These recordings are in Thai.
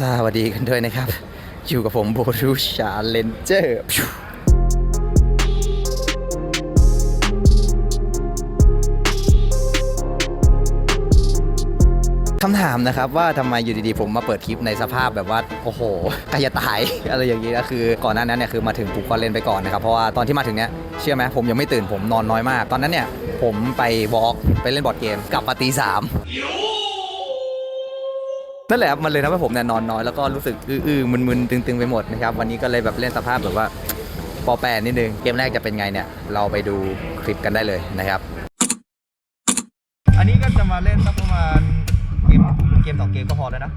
สวัสดีกันด้วยนะครับ อยู่กับผมโบรูชาเลนเจอร์คำถามนะครับว่าทำไมอยู่ดีๆผมมาเปิดคลิปในสภาพแบบว่า โอ้โหใกล้จะตาย อะไรอย่างนี้นะคือก่อนหน้านั้นเนี่ยคือมาถึงปุ๊บก็เล่นไปก่อนนะครับ เพราะว่าตอนที่มาถึงเนี้ยเชื่อไหมผมยังไม่ตื่นผมนอนน้อยมาก ตอนนั้นเนี่ยผมไปวอล์กไปเล่นบอร์ดเกมกลับมาตีสาม นั่นแหละครับมันเลยทำให้ผมเนี่ยนอนน้อยแล้วก็รู้สึกอื้อๆมึนๆตึงๆไปหมดนะครับวันนี้ก็เลยแบบเล่นสภาพแบบว่าปอแปรนิดนึงเกมแรกจะเป็นไงเนี่ยเราไปดูคลิปกันได้เลยนะครับ อันนี้ก็จะมาเล่นสักประมาณเกมเกมสองเกมก็พอแล้วนะ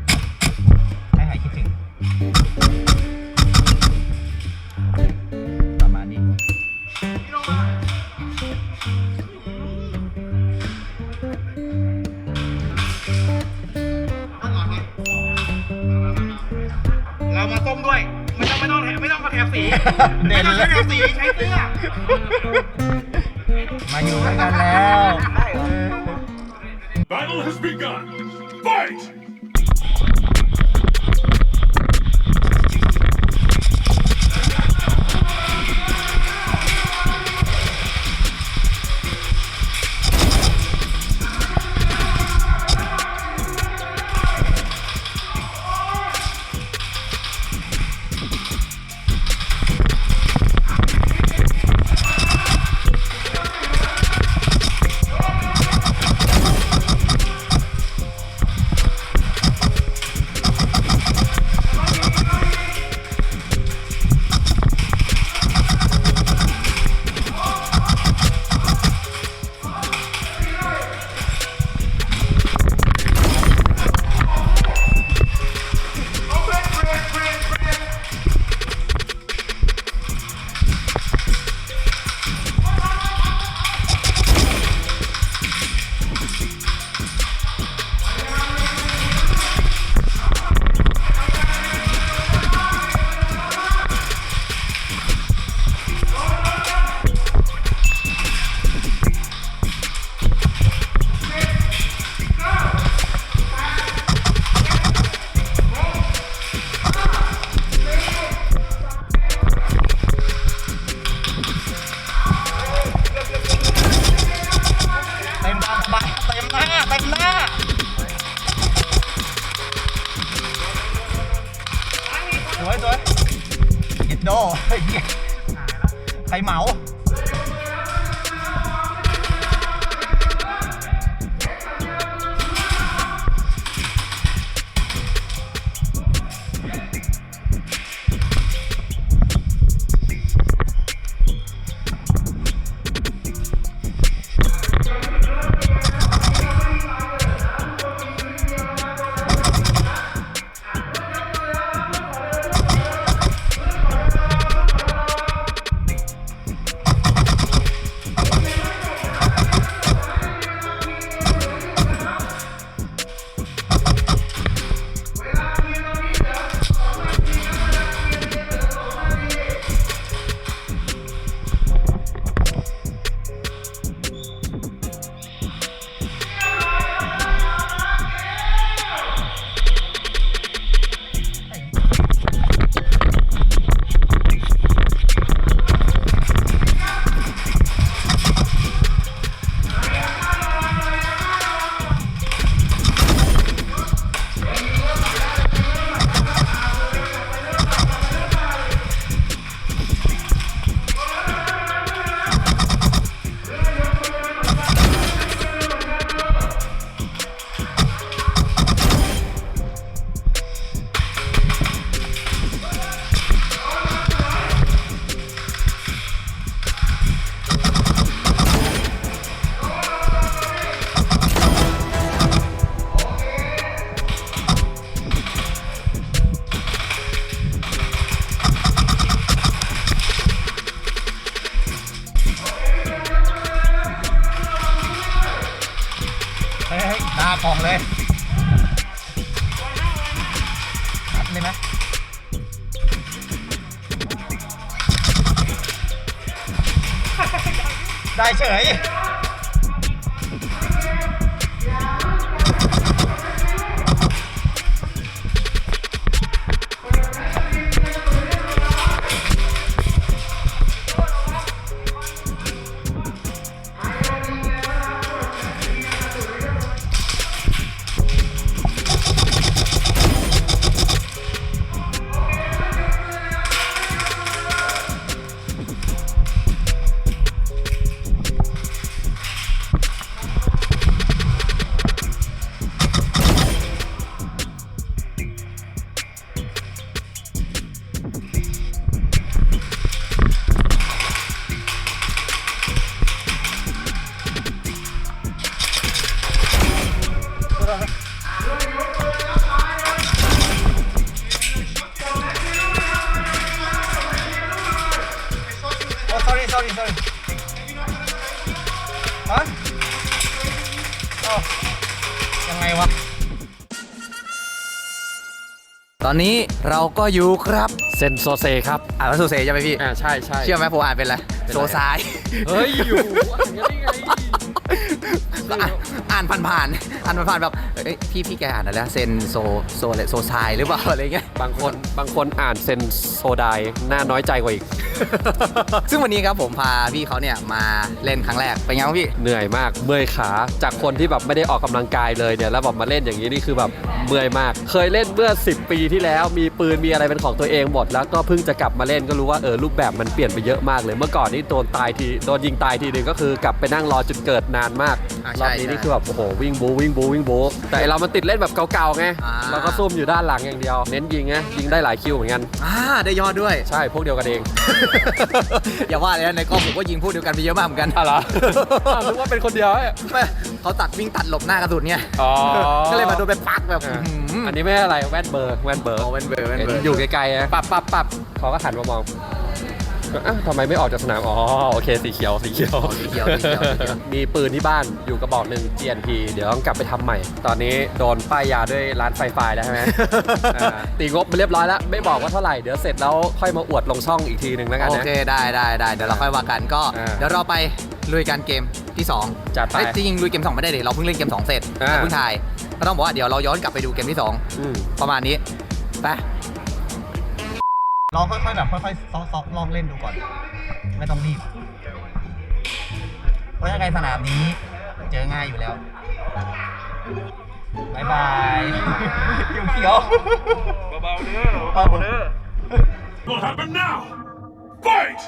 เด่ไม่นต้องเลใช้ยแถบสีใช้เสื้อมาอยู่ด้วยกันแล้ว Battle has begun. Fight! เหมาเากล่องเลยรับเลยไหมได้เฉย ตอนนี้เราก็อยู่ครับเซนโซเซครับอ่านว่าโซเซใช่ไหมพี่ อ่าใช่ใช่เชื่อไหมผมอ่านเป็นอะไรเป็นอะไรโซซาย เฮ้ยอยู่อ่านกันได้ไง ก็อ่านอ่านผ่านๆอ่านผ่านๆแบบเอ้ยพี่พี่แกอ่านอะไรนะเซนโซโซอะไรโซซายหรือเปล่าอะไรเงี้ย บางคนบางคนอ่านเซนโซไดน่าน้อยใจกว่าอีก ซึ่งวันนี้ครับผมพาพี่เขาเนี่ยมาเล่นครั้งแรกเป็นไงบ้างพี่ เหนื่อยมากเมื่อยขาจากคนที่แบบไม่ได้ออกกำลังกายเลยเนี่ยแล้วแบบมาเล่นอย่างนี้นี่คือแบบเมื่อยมาก เคยเล่นเมื่อ 10 ปีที่แล้ว มีปืนมีอะไรเป็นของตัวเองหมดแล้วก็เพิ่งจะกลับมาเล่นก็รู้ว่าเออรูปแบบมันเปลี่ยนไปเยอะมากเลย เมื่อก่อนนี่โดนตายทีโดนยิงตายทีนึงก็คือกลับไปนั่งรอจุดเกิดนานมากอ่ารอใช่บนี้นี่ใช่คือแบบโอ้โหวิ่งบูวิ่งบูวิ่งบูแต่ไอ้เรามันติดเล่นแบบเก่าๆไงอ่า เราก็ซุ่มอยู่ด้านหลังอย่างเดียว เน้นยิงไงยิงได้หลายคิวเหมือนกัน อ่าได้ยอดด้วย ใช่พวกเดียวกันเองอย่าว่าเลยนะในกล้องผมก็ยิงพูดเดียวกันไปเยอะมากเหมือนกันอะไรอนึกว่าเป็นคนเดียวเนี่ยไม่เขาตัดวิ่งตัดหลบหน้ากระสุนเนี่ยอ๋อก็เลยมาโดนไปปักแบบอ่าอื้อหืออันนี้ไม่อะไรแว่นเบอร์แว่นเบอร์โอ้เว้นเบอร์เว้นเห็นเบอร์อยู่ไกลๆนะปับปับปับเขาก็หันมามอง อ้าวทำไมไม่ออกจากสนาม อ๋อ โอเค สีเขียว สีเขียว สีเขียวสีเขียวสีเขียว มีปืนที่บ้านอยู่กระบอกหนึ่ง GNP เดี๋ยวต้องกลับไปทำใหม่ ตอนนี้โดนป้ายยาด้วยร้านไฟไฟแล้วใช่ไหม อ่าตีงบมาเรียบร้อยแล้ว ไม่บอกว่าเท่าไหร่ เดี๋ยวเสร็จแล้วค่อยมาอวดลงช่องอีกทีหนึ่งแล้วกันโอนะ เคได้ได้ได้เดี๋ยวเราค่อยว่ากันก็อ่าเดี๋ยวเราไปลุยกันเกมที่สองจัดไปเอ้ยจริงๆลุยเกมสองไม่ได้เดี๋ยวเราเพิ่งเล่นเกมสองเสร็จอ่า เราเพิ่งถ่ายก็ต้องบอกว่าเดี๋ยวเราย้อนกลับไปดูเกมที่สองอืมประมาณนี้ไป ลองค่อยๆแบบค่อยๆซอกๆลองเล่นดูก่อน ไม่ต้องรีบ เพราะยังไงสนามนี้ เจอง่ายอยู่แล้วบายบายเขียวๆเบาๆเด้อเบาๆเด้อ What happened now? Fight!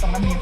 ตรงนั้นมี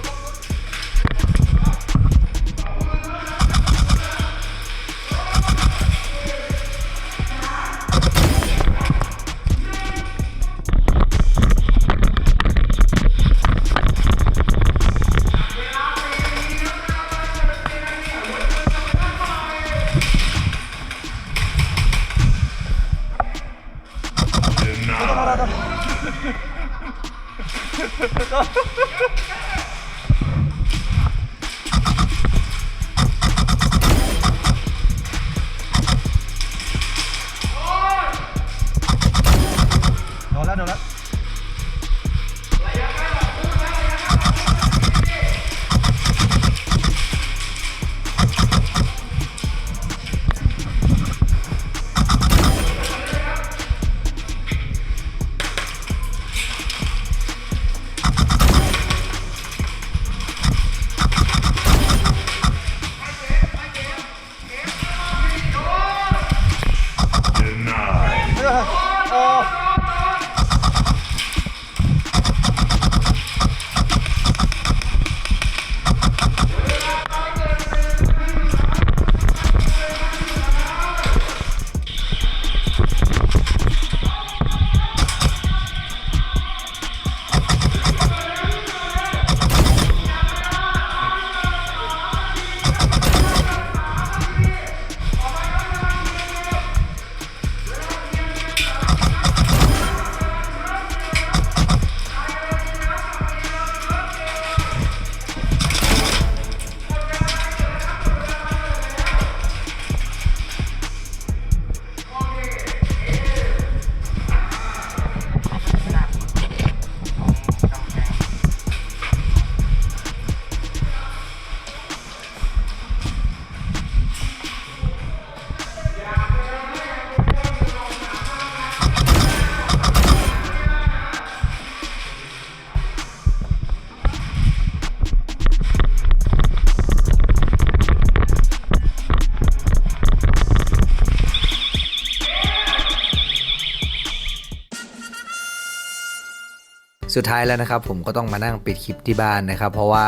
สุดท้ายแล้วนะครับ ผมก็ต้องมานั่งปิดคลิปที่บ้านนะครับ เพราะว่า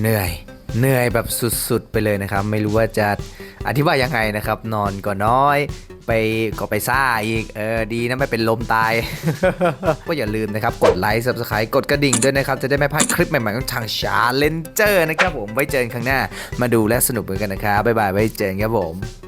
เหนื่อยเหนื่อยแบบสุดๆไปเลยนะครับ ไม่รู้ว่าจะอธิบายยังไงนะครับ นอนก็น้อย ไปก็ไปซ่าอีกเออดีนะไม่เป็นลมตาย ก็อย่าลืมนะครับ กดไลค์ subscribe กดกระดิ่งด้วยนะครับ จะได้ไม่พลาดคลิปใหม่ๆของทางชาเลนเจอร์นะครับผมไว้เจอกันครั้งหน้ามาดูและสนุกเหมือนกันนะครับบ๊ายบายไว้เจอกันครับผม